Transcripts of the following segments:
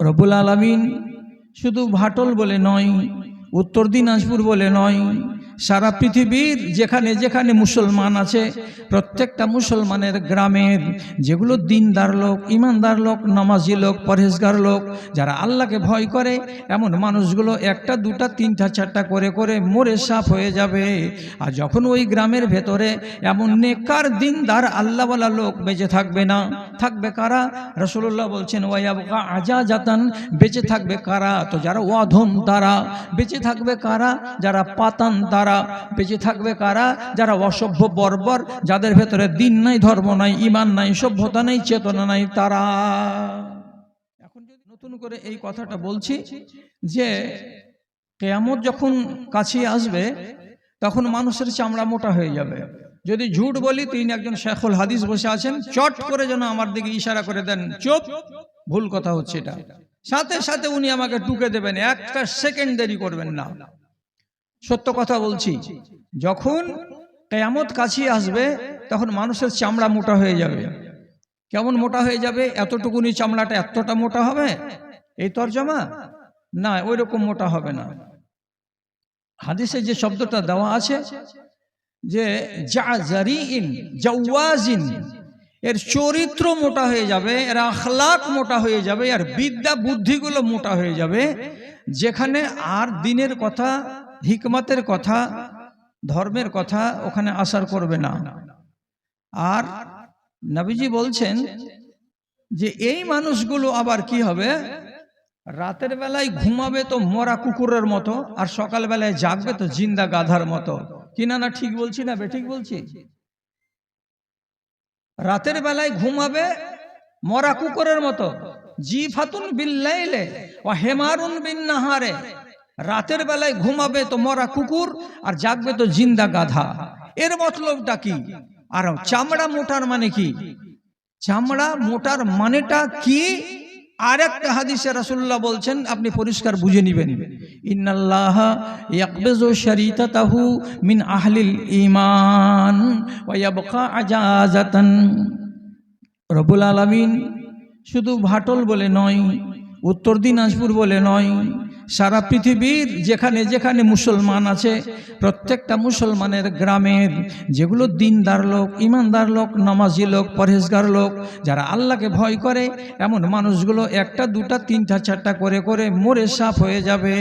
রবুল আলমিন শুধু ভাটল বলে নয় উত্তর দিনাজপুর বলে নয় সারা পৃথিবীর যেখানে যেখানে মুসলমান আছে, প্রত্যেকটা মুসলমানের গ্রামের যেগুলো দিনদার লোক, ইমানদার লোক, নামাজি লোক, পরহেজগার লোক, যারা আল্লাহকে ভয় করে, এমন মানুষগুলো একটা, দুটা, তিনটা, চারটা করে করে মরে সাফ হয়ে যাবে। আর যখন ওই গ্রামের ভেতরে এমন নেকার দিনদার আল্লাহওয়ালা লোক বেঁচে থাকবে না, থাকবে কারা? রসুল্লাহ বলছেন ওয়াইয়াবকা আজা জাতান বেঁচে থাকবে কারা? তো যারা অধম তারা, বেঁচে থাকবে কারা? যারা পাতান তারা বেঁচে থাকবে কারা? যারা অসভ্য বর্বর, যাদের ভেতরে দিন নাই, ধর্ম নাই ইমান নাই, সভ্যতা নাই, চেতনা নাই, তারা। এখন যদি নতুন করে এই কথাটা বলছি যে, কেয়ামত যখন কাছে আসবে, তখন মানুষের চামড়া মোটা হয়ে যাবে। যদি ঝুট বলি, তিনি একজন শেখুল হাদিস বসে আছেন, চট করে যেন আমার দিকে ইশারা করে দেন, চুপ, ভুল কথা হচ্ছে এটা। সাথে সাথে উনি আমাকে টুকে দেবেন, একটা সেকেন্ড দেরি করবেন না। সত্য কথা বলছি। যখন কেয়ামত কাছে আসবে, তখন মানুষের চামড়া মোটা হয়ে যাবে। কেমন মোটা হয়ে যাবে? এতটুকুনি চামড়াটা এতটা মোটা হবে? এই তর্জমা? না ওই রকম মোটা হবে না। হাদিসে যে শব্দটা দেওয়া আছে, যে জাওয়াজিন, এর চরিত্র মোটা হয়ে যাবে, এর আখলাক মোটা হয়ে যাবে আর বিদ্যা বুদ্ধিগুলো মোটা হয়ে যাবে, যেখানে আর দিনের কথা হিকমতের কথা, ধর্মের কথা ওখানে আসার করবে না। আর নবীজি বলছেন যে, এই মানুষগুলো আবার কি হবে? রাতের বেলায় ঘুমাবে তো মরা কুকুরের মতো, আর সকাল বেলায় জাগবে তো জিন্দা গাধার মতো। কিনা না ঠিক বলছি না বে, ঠিক বলছি? রাতের বেলায় ঘুমাবে মরা কুকুরের মতো। জি ফাতুন বিল্লাইলে ও হেমারুন বিন নাহারে। রাতের বেলায় ঘুমাবে তো মরা কুকুর আর জাগবে তো জিন্দা গাধা। এর মতলবটা কি? আর চামড়া মোটার মানে কি? চামড়া মোটার মানেটা কি? আর একটা হাদিসে রাসূলুল্লাহ বলছেন, আপনি পরিষ্কার বুঝে নিবেন। ইন্নাল্লাহ মিন আহলিল আজাজাতান। রব্বুল আলামিন শুধু ভাটল বলে নয়, উত্তর দিনাজপুর বলে নয় সারা পৃথিবীর যেখানে যেখানে মুসলমান আছে, প্রত্যেকটা মুসলমানের গ্রামের যেগুলো দিনদার লোক, ইমানদার লোক, নামাজি লোক, পরহেজগার লোক, যারা আল্লাহকে ভয় করে, এমন মানুষগুলো একটা, দুটা, তিনটা, চারটা করে করে মরে সাফ হয়ে যাবে।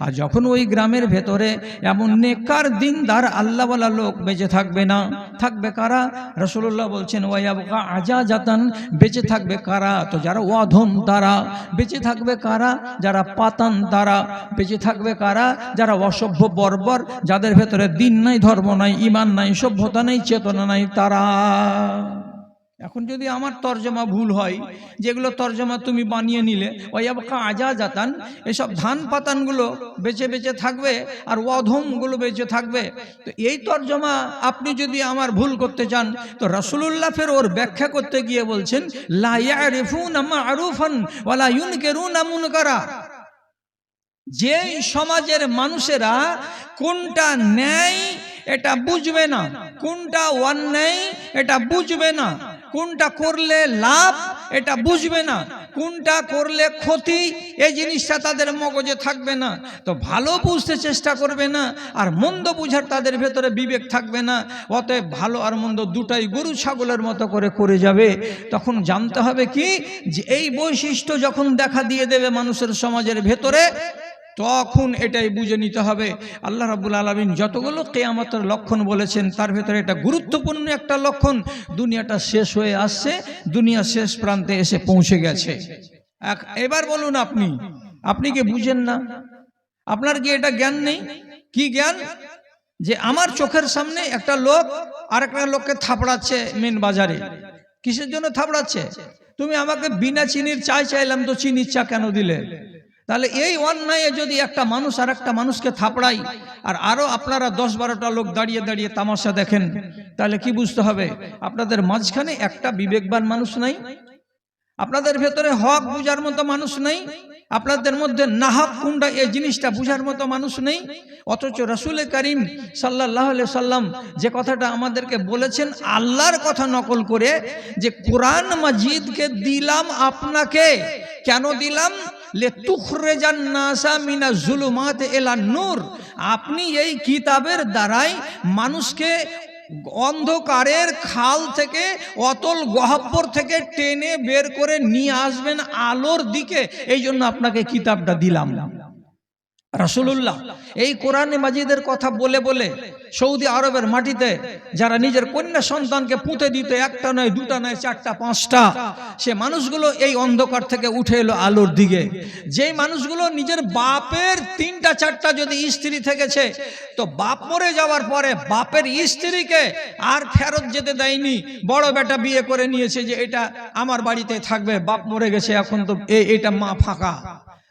আর যখন ওই গ্রামের ভেতরে এমন নেকার দিনদার আল্লাহওয়ালা লোক বেঁচে থাকবে না, থাকবে কারা? রসুল্লাহ বলছেন ওয়াইয়াবকা আজা জাতান বেঁচে থাকবে কারা? তো যারা অধম তারা, বেঁচে থাকবে কারা? যারা পাতান তারা বেঁচে থাকবে কারা? যারা অসভ্য বর্বর, যাদের ভেতরে দিন নাই, ধর্ম নাই ইমান নাই, সভ্যতা নাই, চেতনা নাই, তারা। এখন যদি আমার তর্জমা ভুল হয়, যেগুলো তর্জমা তুমি বানিয়ে নিলে ওই আজা জাতান এসব ধান পাতানগুলো বেঁচে বেঁচে থাকবে আর অধমগুলো বেঁচে থাকবে। তো এই তর্জমা আপনি যদি আমার ভুল করতে চান, তো রসুল্লাহ ফের ওর ব্যাখ্যা করতে গিয়ে বলছেন লাইয়া রেফুন আমা আরুফান ওয়ালা ইউন কেরুন আমুন কারা যেই সমাজের মানুষেরা কোনটা ন্যায় এটা বুঝবে না, কোনটা অন্যায় এটা বুঝবে না, কোনটা করলে লাভ এটা বুঝবে না, কোনটা করলে ক্ষতি এই জিনিসটা তাদের মগজে থাকবে না। তো ভালো বুঝতে চেষ্টা করবে না আর মন্দ বুঝার তাদের ভেতরে বিবেক থাকবে না, অতএব ভালো আর মন্দ দুটাই গরু ছাগলের মতো করে করে যাবে। তখন জানতে হবে কি যে এই বৈশিষ্ট্য যখন দেখা দিয়ে দেবে মানুষের সমাজের ভেতরে তখন এটাই বুঝে নিতে হবে। আল্লাহ রাবুল আলমিন যতগুলো কেয়ামতের লক্ষণ বলেছেন, তার ভেতরে এটা গুরুত্বপূর্ণ একটা লক্ষণ, দুনিয়াটা শেষ হয়ে আসছে, দুনিয়া শেষ প্রান্তে এসে পৌঁছে গেছে। এবার বলুন আপনি আপনি কি বুঝেন না? আপনার কি এটা জ্ঞান নেই? কি জ্ঞান? যে আমার চোখের সামনে একটা লোক আর একটা লোককে থাপড়াচ্ছে মেন বাজারে। কিসের জন্য থাপড়াচ্ছে? তুমি আমাকে বিনা চিনির চাই চাইলাম তো চিনির চা কেন দিলে? তাহলে এই অন্যায়ে যদি একটা মানুষ আর একটা মানুষকে থাপড়াই আর আরও আপনারা দশ বারোটা লোক দাঁড়িয়ে দাঁড়িয়ে তামাশা দেখেন, তাহলে কি বুঝতে হবে? আপনাদের মাঝখানে একটা বিবেকবান মানুষ নাই? আপনাদের ভেতরে হক বুঝার মতো মানুষ নেই? আপনাদের মধ্যে নাহক কোনটা এই জিনিসটা বুঝার মতো মানুষ নেই? অথচ রসুল করিম সাল্লাহ সাল্লাম যে কথাটা আমাদেরকে বলেছেন, আল্লাহর কথা নকল করে যে কোরআন মাজিদকে দিলাম আপনাকে। কেন দিলাম? আপনি এই কিতাবের দ্বারাই মানুষকে অন্ধকারের খাল থেকে, অতল গহব্বর থেকে টেনে বের করে নিয়ে আসবেন আলোর দিকে। এই জন্য আপনাকে কিতাবটা দিলাম। রাসুলুল্লাহ, এই কোরআনে মাজিদের কথা বলে বলে সৌদি আরবের মাটিতে যারা নিজের কন্যা সন্তানকে পুঁতে দিত, একটা নয়, দুটা নয়, চারটা, পাঁচটা, সে মানুষগুলো এই অন্ধকার থেকে উঠে এলো আলোর দিকে। যেই মানুষগুলো নিজের বাপের তিনটা, চারটা যদি স্ত্রী থেকেছে, তো বাপ মরে যাওয়ার পরে বাপের স্ত্রীকে আর ফেরত যেতে দেয়নি। বড় বেটা বিয়ে করে নিয়েছে যে এটা আমার বাড়িতে থাকবে, বাপ মরে গেছে, এখন তো এটা মা ফাঁকা।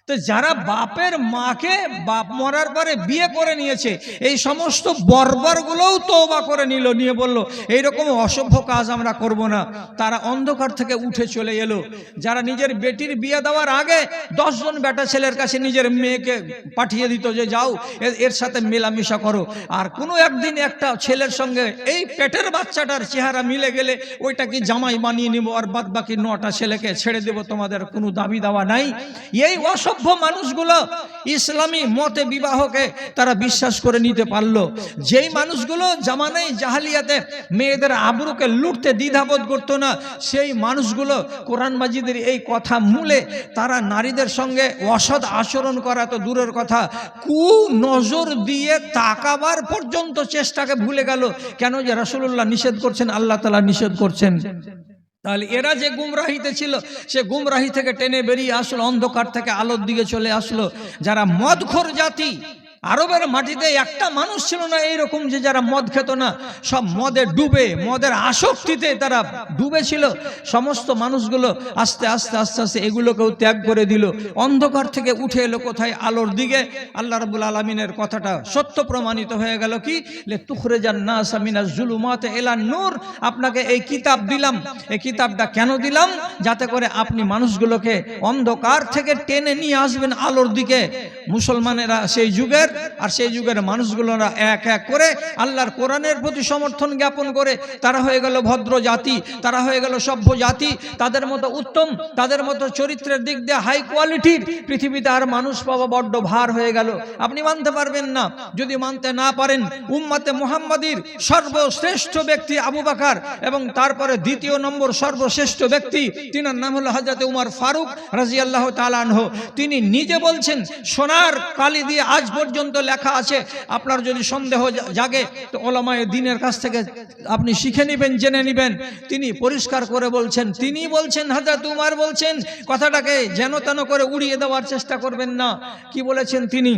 তো যারা বাপের মাকে বাপ মরার পরে বিয়ে করে নিয়েছে, এই সমস্ত বর্বরগুলোও তওবা করে নিল, নিয়ে বলল, এইরকম অসভ্য কাজ আমরা করব না। তারা অন্ধকার থেকে উঠে চলে এলো। যারা নিজের বেটির বিয়ে দেওয়ার আগে দশজন বেটা ছেলের কাছে নিজের মেয়েকে পাঠিয়ে দিত যে, যাও, এর সাথে মেলামেশা করো। আর কোনো একদিন একটা ছেলের সঙ্গে এই পেটের বাচ্চাটার চেহারা মিলে গেলে, ওইটা কি জামাই বানিয়ে নিব? আর বাদ বাকি নটা ছেলেকে ছেড়ে দেব? তোমাদের কোনো দাবি দাওয়া নাই? এই অসভ্য মানুষগুলো ইসলামী মতে বিবাহকে তারা বিশ্বাস করে নিতে পারল। যেই মানুষগুলো জামানাই জাহালিয়াতে মেয়েদের আবরুকে লুটতে দ্বিধাবোধ করতো না, সেই মানুষগুলো কোরআন মাজিদের এই কথা মূলে তারা নারীদের সঙ্গে অসৎ আচরণ করা তো দূরের কথা, কু নজর দিয়ে তাকাবার পর্যন্ত চেষ্টাকে ভুলে গেল। কেন যে রাসূলুল্লাহ নিষেধ করছেন, আল্লাহ তালা নিষেধ করছেন। তাহলে এরা যে গুমরাহিতে ছিল, সে গুমরাহি থেকে টেনে বেরিয়ে আসলো, অন্ধকার থেকে আলোর দিকে চলে আসলো। যারা মদখোর জাতি আরবের মাটিতে একটা মানুষ ছিল না এইরকম যে যারা মদ খেত না। সব মদে ডুবে, মদের আসক্তিতে তারা ডুবে ছিল সমস্ত মানুষগুলো আস্তে আস্তে আস্তে আস্তে এগুলোকেও ত্যাগ করে দিল। অন্ধকার থেকে উঠে এলো কোথায়? আলোর দিকে। আল্লাহ রাবুল আলমিনের কথাটা সত্য প্রমাণিত হয়ে গেল কি? তুখরে যান না সামিনা জুলুমাত এলা নূর। আপনাকে এই কিতাব দিলাম। এই কিতাবটা কেন দিলাম? যাতে করে আপনি মানুষগুলোকে অন্ধকার থেকে টেনে নিয়ে আসবেন আলোর দিকে। মুসলমানেরা সেই যুগের আর সেই যুগের মানুষগুলোরা এক এক করে আল্লাহর কোরআনের প্রতি সমর্থন জ্ঞাপন করে, তারা হয়ে গেল ভদ্র জাতি, তারা হয়ে গেল সভ্য জাতি, তাদের মতো উত্তম, তাদের মতো চরিত্রের দিক দিয়ে হাই কোয়ালিটির পৃথিবীতে আর মানুষ পাওয়া বড্ড ভার হয়ে গেল। আপনি মানতে পারবেন না। যদি মানতে না পারেন, উম্মাতে মুহাম্মাদির সর্বশ্রেষ্ঠ ব্যক্তি আবু বাকার এবং তারপরে দ্বিতীয় নম্বর সর্বশ্রেষ্ঠ ব্যক্তি, তিনার নাম হলো হাজরত উমার ফারুক রাজি আল্লাহ তালানহ তিনি নিজে বলছেন, সোনার কালি দিয়ে আজ পর্যন্ত লেখা আছে। আপনার যদি সন্দেহ জাগে, তো ওলামায় দিনের কাছ থেকে আপনি শিখে নেবেন, জেনে নেবেন। তিনি পরিষ্কার করে বলছেন, তিনি বলছেন হাজার তুমার বলছেন, কথাটাকে যেন তেন করে উড়িয়ে দেওয়ার চেষ্টা করবেন না। কি বলেছেন তিনি?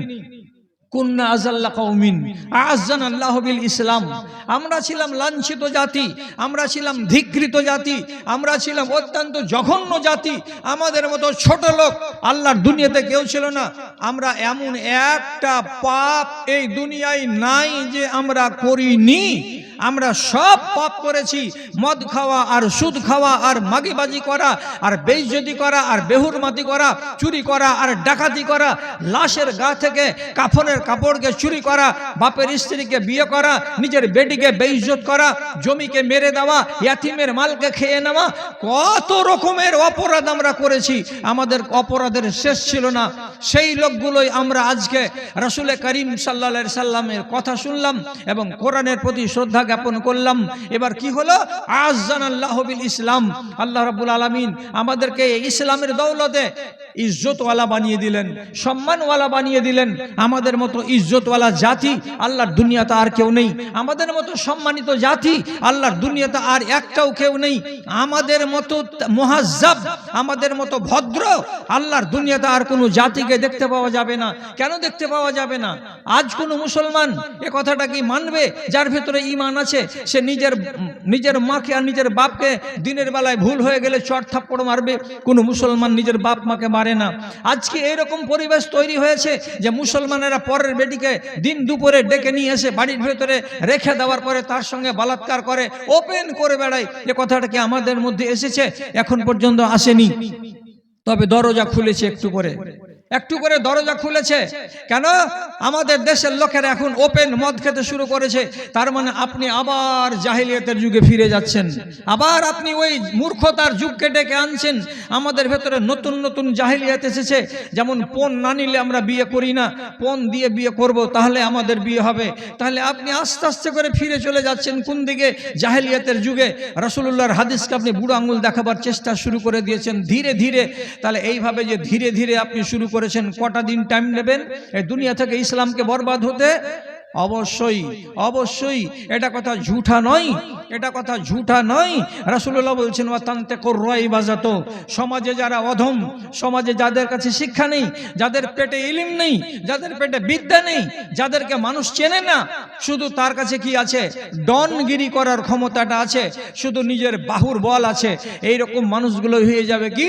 কুন্না আজাল্লা কৌমিন আজান আল্লাহ বিল ইসলাম। আমরা ছিলাম লাঞ্ছিত জাতি আমরা ছিলাম ধিকৃত জাতি আমরা ছিলাম অত্যন্ত জঘন্য জাতি। আমাদের মতো ছোট লোক আল্লাহর দুনিয়াতে কেউ ছিল না। আমরা এমন একটা পাপ এই দুনিয়ায় নাই যে আমরা করিনি। আমরা সব পাপ করেছি মদ খাওয়া আর সুদ খাওয়া আর মাগিবাজি করা আর বেইজ্জতি করা আর বেহুরমাতি করা চুরি করা আর ডাকাতি করা লাশের গা থেকে কাফনের কাপড়কে চুরি করা, বাপের স্ত্রীকে বিয়ে করা, নিজের বেটিকে বেইজ্জত করা, জমিকে মেরে দেওয়া, ইয়াতিমের মালকে খেয়ে নেওয়া, কত রকমের অপরাধ আমরা করেছি। আমাদের অপরাধের শেষ ছিল না। সেই লোকগুলোই আমরা আজকে রসুল করিম সাল্লা সাল্লামের কথা শুনলাম এবং কোরআনের প্রতি শ্রদ্ধা জ্ঞাপন করলাম। এবার কি হলো? আজান আল্লাহবিল ইসলাম। আল্লাহ রাবুল আলমিন আমাদেরকে ইসলামের দৌলতে ইজ্জতওয়ালা বানিয়ে দিলেন, সম্মানওয়ালা বানিয়ে দিলেন। আমাদের মতো ইজ্জতওয়ালা জাতি আল্লাহর দুনিয়াতে আর কেউ নেই। আমাদের মতো সম্মানিত জাতি আল্লাহর দুনিয়াতে আর একটাও কেউ নেই। আমাদের মতো মহাজ্জাব, আমাদের মতো ভদ্র আল্লাহর দুনিয়াতে আর কোনো জাতিকে দেখতে পাওয়া যাবে না। কেন দেখতে পাওয়া যাবে না? আজ কোনো মুসলমান এ কথাটা কি মানবে? যার ভেতরে ইমান আছে, সে নিজের নিজের মাকে আর নিজের বাপকে দিনের বেলায় ভুল হয়ে গেলে চট থাপ্পড় মারবে। কোনো মুসলমান নিজের বাপ মাকে মারে না। আজকে এরকম পরিবেশ তৈরি হয়েছে যে মুসলমানেরা পরের বেটিকে দিন দুপুরে ডেকে নিয়ে এসে বাড়ির ভেতরে রেখে দেওয়ার পরে তার সঙ্গে বলাৎকার করে, ওপেন করে বেড়ায়। এ কথাটা কি আমাদের মধ্যে এসেছে? এখন পর্যন্ত আসেনি। তবে দরজা খুলেছে একটু করে একটু করে দরজা খুলেছে। কেন? আমাদের দেশের লোকেরা এখন ওপেন মদ খেতে শুরু করেছে। তার মানে আপনি আবার জাহিলিয়াতের যুগে ফিরে যাচ্ছেন। আবার আপনি ওই মূর্খতার যুগকে ডেকে আনছেন। আমাদের ভেতরে নতুন নতুন জাহিলিয়াত এসেছে। যেমন পণ না নিলে আমরা বিয়ে করি না। পণ দিয়ে বিয়ে করব, তাহলে আমাদের বিয়ে হবে। তাহলে আপনি আস্তে আস্তে করে ফিরে চলে যাচ্ছেন কোন দিকে? জাহেলিয়াতের যুগে। রসুল্লাহর হাদিসকে আপনি বুড়ো আঙুল দেখাবার চেষ্টা শুরু করে দিয়েছেন ধীরে ধীরে। তাহলে এইভাবে যে ধীরে ধীরে আপনি শুরু করেছেন, কটা দিন টাইম নেবেন? এই দুনিয়া থেকে ইসলামকে বরবাদ হতে? অবশ্যই অবশ্যই। এটা কথা ঝুঠা নয়, এটা কথা ঝুঠা নয়। রাসুল্লাহ বলছেন ওয়াতান্তে কররাই বাজাতো সমাজে যারা অধম, সমাজে যাদের কাছে শিক্ষা নেই, যাদের পেটে ইলিম নেই, যাদের পেটে বিদ্যা নেই, যাদেরকে মানুষ চেনে না, শুধু তার কাছে কি আছে? ডনগিরি করার ক্ষমতাটা আছে, শুধু নিজের বাহুর বল আছে। এই রকম মানুষগুলো হয়ে যাবে কি?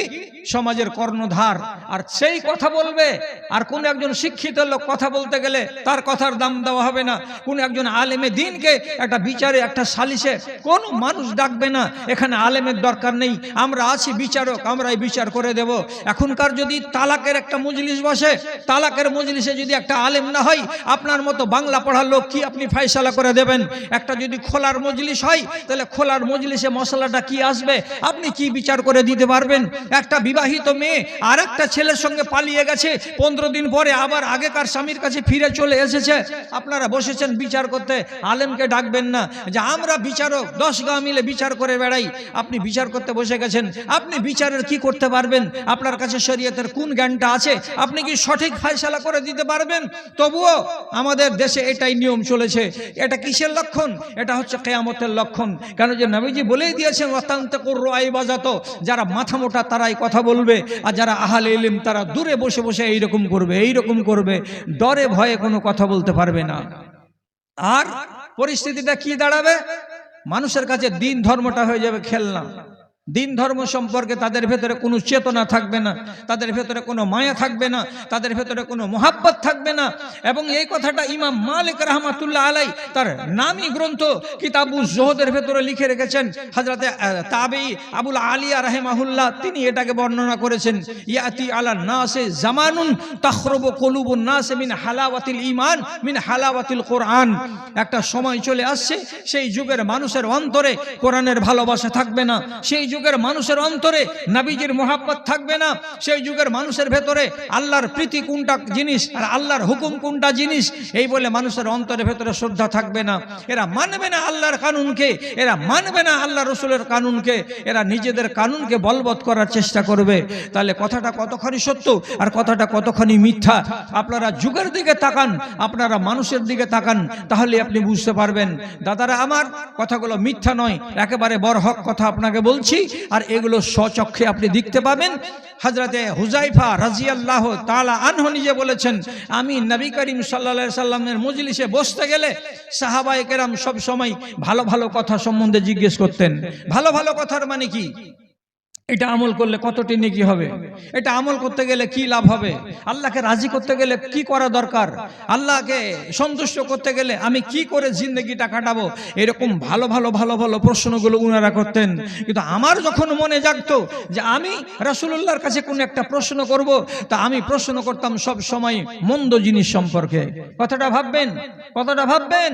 সমাজের কর্ণধার। আর সেই কথা বলবে, আর কোন একজন শিক্ষিত লোক কথা বলতে গেলে তার কথার দাম দেওয়া হবে না। কোন একজন আলেমে দিনকে একটা বিচারে, একটা সালিশে কোন মানুষ ডাকবে না, এখানে আলেমের দরকার নেই। আমরা আছি বিচারক, আমরাই বিচার করে দেব। এখনকার যদি তালাকের একটা মজলিস বসে, তালাকের মজলিসে যদি একটা আলেম না হয়, আপনার মতো বাংলা পড়ার লোক কি আপনি ফাইসালা করে দেবেন? একটা যদি খোলার মজলিস হয়, তাহলে খোলার মজলিসে মশলাটা কি আসবে? আপনি কি বিচার করে দিতে পারবেন? একটা বিবাহিত মেয়ে আর একটা ছেলের সঙ্গে পালিয়ে গেছে, পনেরো দিন পরে আবার আগেকার স্বামীর কাছে ফিরে চলে এসেছে। আপনারা বসেছেন বিচার করতে, আলেমকে ডাকবেন না। যে আমরা বিচারক, দশ গা মিলে বিচার করে বেড়াই। আপনি বিচার করতে বসে গেছেন, আপনি বিচারের কি করতে পারবেন? আপনার কাছে শরীয়তের কোন জ্ঞানটা আছে? আপনি কি সঠিক ফাইসালা করে দিতে পারবেন? তবুও আমাদের দেশে এটাই নিয়ম চলেছে। এটা কিসের লক্ষণ? এটা হচ্ছে কেয়ামতের লক্ষণ। কেন যে নবীজি বলেই দিয়েছেন অত্যন্ত করো আই বাজাতো। যারা মাথা মোটা তারাই কথা বলবে। আর যারা আহাল ইলিম, তারা দূরে বসে বসে এইরকম করবে এইরকম করবে। ডরে ভয়ে কোনো কথা বলতে পারবে না। আর পরিস্থিতিটা কি দাঁড়াবে? মানুষের কাছে দিন ধর্মটা হয়ে যাবে খেলনা। দিন ধর্ম সম্পর্কে তাদের ভেতরে কোনো চেতনা থাকবে না, তাদের ভেতরে কোনো মায়া থাকবে না, তাদের ভেতরে কোনো মোহাব্বত থাকবে না। এবং এই কথাটা ইমাম মালিক রহমাতুল্লাহ আলাই তার নামী গ্রন্থ কিতাবু জোহদের ভেতরে লিখে রেখেছেন। হাজরাতে তাবেই আবুল আলিয়া রাহেমাহুল্লাহ তিনি এটাকে বর্ণনা করেছেন, ইয়াতি আলা নাসে জামানুন তাখরব কলুবুন নাসে মিন হালাওয়াতিল ইমান মিন হালাওয়াতিল কোরআন। একটা সময় চলে আসছে, সেই যুগের মানুষের অন্তরে কোরআনের ভালোবাসা থাকবে না, সেই যুগের মানুষের অন্তরে নাবিজির মোহাব্বত থাকবে না। সেই যুগের মানুষের ভেতরে আল্লাহর প্রীতি কোনটা জিনিস আর আল্লাহর হুকুম কোনটা জিনিস, এই বলে মানুষের অন্তরের ভেতরে শ্রদ্ধা থাকবে না। এরা মানবে না আল্লাহর কানুনকে, এরা মানবে না আল্লাহ রসুলের কানুনকে, এরা নিজেদের কানুনকে বলবৎ করার চেষ্টা করবে। তাহলে কথাটা কতখানি সত্য আর কথাটা কতখানি মিথ্যা? আপনারা যুগের দিকে তাকান, আপনারা মানুষের দিকে তাকান, তাহলে আপনি বুঝতে পারবেন। দাদারা আমার কথাগুলো মিথ্যা নয়, একেবারে বড় হক কথা আপনাকে বলছি। আর এগুলো স্বচক্ষে আপনি দেখতে পাবেন। হজরতে হুজাইফা রাজিয়াল্লাহ তালা আনহ নিজে বলেছেন, আমি নবী করিম সাল্লা সাল্লামের মজলিসে বসতে গেলে সাহাবাই কেরাম সব সময় ভালো ভালো কথা সম্বন্ধে জিজ্ঞেস করতেন। ভালো ভালো কথার মানে কি? এটা আমল করলে কতটি নেকি হবে? এটা আমল করতে গেলে কি লাভ হবে? আল্লাহকে রাজি করতে গেলে কি করা দরকার? আল্লাহকে সন্তুষ্ট করতে গেলে আমি কি করে জিন্দগিটা কাটাবো? এরকম ভালো ভালো ভালো ভালো প্রশ্নগুলো উনারা করতেন। কিন্তু আমার যখন মনে জাগতো যে আমি রাসুল্লাহর কাছে কোনো একটা প্রশ্ন করব, তা আমি প্রশ্ন করতাম সব সময় মন্দ জিনিস সম্পর্কে। কথাটা ভাববেন? কথাটা ভাববেন?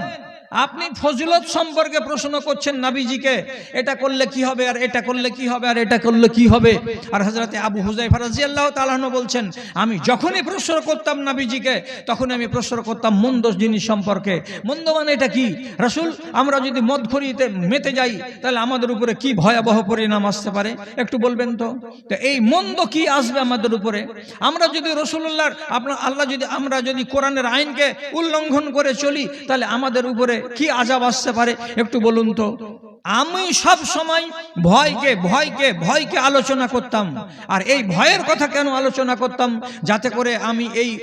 আপনি ফজিলত সম্পর্কে প্রশ্ন করছেন নাবিজিকে, এটা করলে কি হবে, আর এটা করলে কি হবে, আর এটা করলে কি হবে? আর হজরতে আবু হুজাইফা রাজিয়াল্লাহ তালাহন বলছেন, আমি যখনই প্রশ্ন করতাম নাবিজিকে তখন আমি প্রশ্ন করতাম মন্দ জিনিস সম্পর্কে। মন্দ মানে এটা কি? রাসুল, আমরা যদি মদ খরিতে মেতে যাই, তাহলে আমাদের উপরে কি ভয়াবহ পরিণাম আসতে পারে? একটু বলবেন তো? তো এই মন্দ কি আসবে আমাদের উপরে? আমরা যদি রসুল্লাহর আপনার আল্লাহ যদি, আমরা যদি কোরআনের আইনকে উল্লঙ্ঘন করে চলি, তাহলে আমাদের উপরে কি আজাব আসতে পারে? একটু বলুন তো। আমি সব সময় ভয়কে ভয়কে ভয়কে আলোচনা করতাম। আর এই ভয়ের কথা কেন আলোচনা করতাম? যাতে করে আমি এই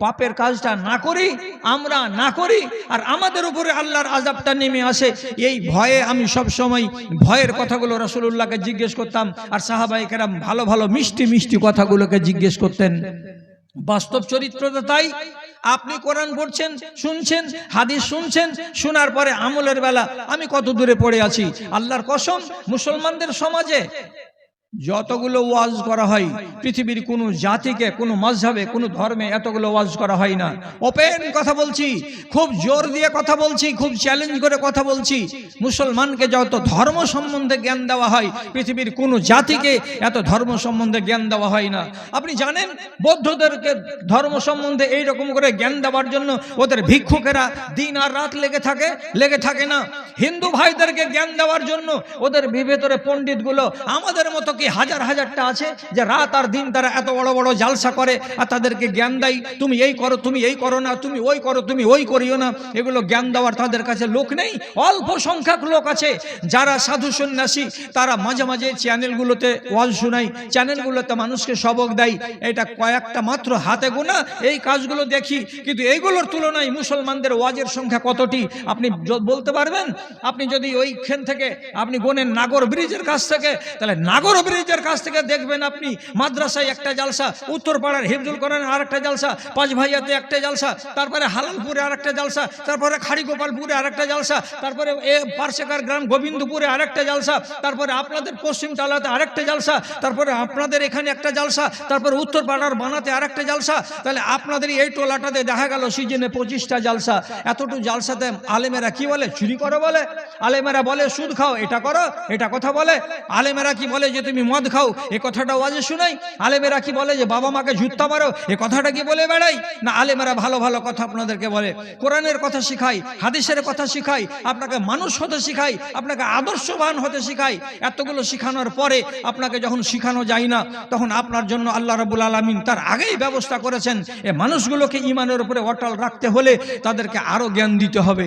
পাপের কাজটা না করি, আমরা না করি, আর আমাদের উপরে আল্লাহর আজাবটা নেমে আসে। এই ভয়ে আমি সব সময় ভয়ের কথাগুলো রসুল্লাহকে জিজ্ঞেস করতাম। আর সাহাবাইকেরাম ভালো ভালো, মিষ্টি মিষ্টি কথাগুলোকে জিজ্ঞেস করতেন। বাস্তব চরিত্র তো তাই। আপনি কোরআন পড়ছেন, শুনছেন, হাদিস শুনছেন, শোনার পরে আমলের বেলা আমি কত দূরে পড়ে আছি। আল্লাহর কসম, মুসলমানদের সমাজে যতগুলো ওয়াজ করা হয়, পৃথিবীর কোনো জাতিকে, কোনো মজহবে, কোনো ধর্মে এতগুলো ওয়াজ করা হয় না। ওপেন কথা বলছি, খুব জোর দিয়ে কথা বলছি, খুব চ্যালেঞ্জ করে কথা বলছি। মুসলমানকে যত ধর্ম সম্বন্ধে জ্ঞান দেওয়া হয়, পৃথিবীর কোনো জাতিকে এত ধর্ম সম্বন্ধে জ্ঞান দেওয়া হয় না। আপনি জানেন, বৌদ্ধদেরকে ধর্ম সম্বন্ধে এই রকম করে জ্ঞান দেওয়ার জন্য ওদের ভিক্ষুকেরা দিন আর রাত লেগে থাকে? লেগে থাকে না। হিন্দু ভাইদেরকে জ্ঞান দেওয়ার জন্য ওদের ভেতরে পণ্ডিতগুলো, আমাদের মতো কি হাজার হাজারটা আছে যে রাত আর দিন তারা এত বড় বড় জালসা করে আর তাদেরকে জ্ঞান দেয়, তুমি এই করো, তুমি এই করো না, তুমি ওই করো, তুমি ওই করিও না এগুলো জ্ঞান দেওয়ার তাদের কাছে লোক নেই, অল্প সংখ্যক লোক আছে। যারা সাধু সন্ন্যাসী, তারা মাঝে মাঝে চ্যানেলগুলোতে ওয়াজ শোনায়, চ্যানেলগুলোতে মানুষকে সবক দেয়। এটা কয়েকটা মাত্র হাতে গোনা, এই কাজগুলো দেখি। কিন্তু এইগুলোর তুলনায় মুসলমানদের ওয়াজের সংখ্যা কতটি? আপনি বলতে পারবেন? আপনি যদি ওইখান থেকে আপনি গোনেন নাগর ব্রিজের কাছ থেকে, তাহলে নাগর ব্রিজের কাছ থেকে দেখবেন আপনি মাদ্রাসায় একটা জালসা, উত্তরপাড়ার হিফজুল কোরআন আর একটা জালসা পাঁচ ভাইয়াতে একটা জালসা, তারপরে হালালপুরে আর একটা জালসা, তারপরে খাড়িগোপালপুরে আর একটা জালসা, তারপরে এ পার্শেকার গ্রাম গোবিন্দপুরে আর একটা জালসা, তারপরে আপনাদের পশ্চিম টালাতে আরেকটা জালসা, তারপরে আপনাদের এখানে একটা জালসা, তারপরে উত্তরপাড়ার বানাতে আরেকটা জালসা, তাহলে আপনাদের এই টোলাটাতে দেখা গেল সিজনে পঁচিশটা জালসা। এতটুকু জালসাতে আলেমেরা কি বলে? চুরি করো বলে? আলেমেরা বলে, সুদ খাও, এটা করো, এটা কথা বলে। আলেমেরা কি বলে যে, তুমি মদ খাও? এ কথাটা ওয়াজে শুনাই। আলেমেরা কি বলে যে, বাবা মাকে জুত্তা মারো এ কথাটা কি বলে বেড়াই? না, আলেমেরা ভালো ভালো কথা আপনাদেরকে বলে। কোরআনের কথা শিখাই, হাদিসের কথা শিখাই, আপনাকে মানুষ হতে শিখাই, আপনাকে আদর্শবান হতে শিখাই। এতগুলো শিখানোর পরে আপনাকে যখন শিখানো যায় না, তখন আপনার জন্য আল্লাহ রাবুল আলমিন তার আগেই ব্যবস্থা করেছেন। এ মানুষগুলোকে ইমানের উপরে অটল রাখতে হলে তাদেরকে আরও জ্ঞান দিতে হবে।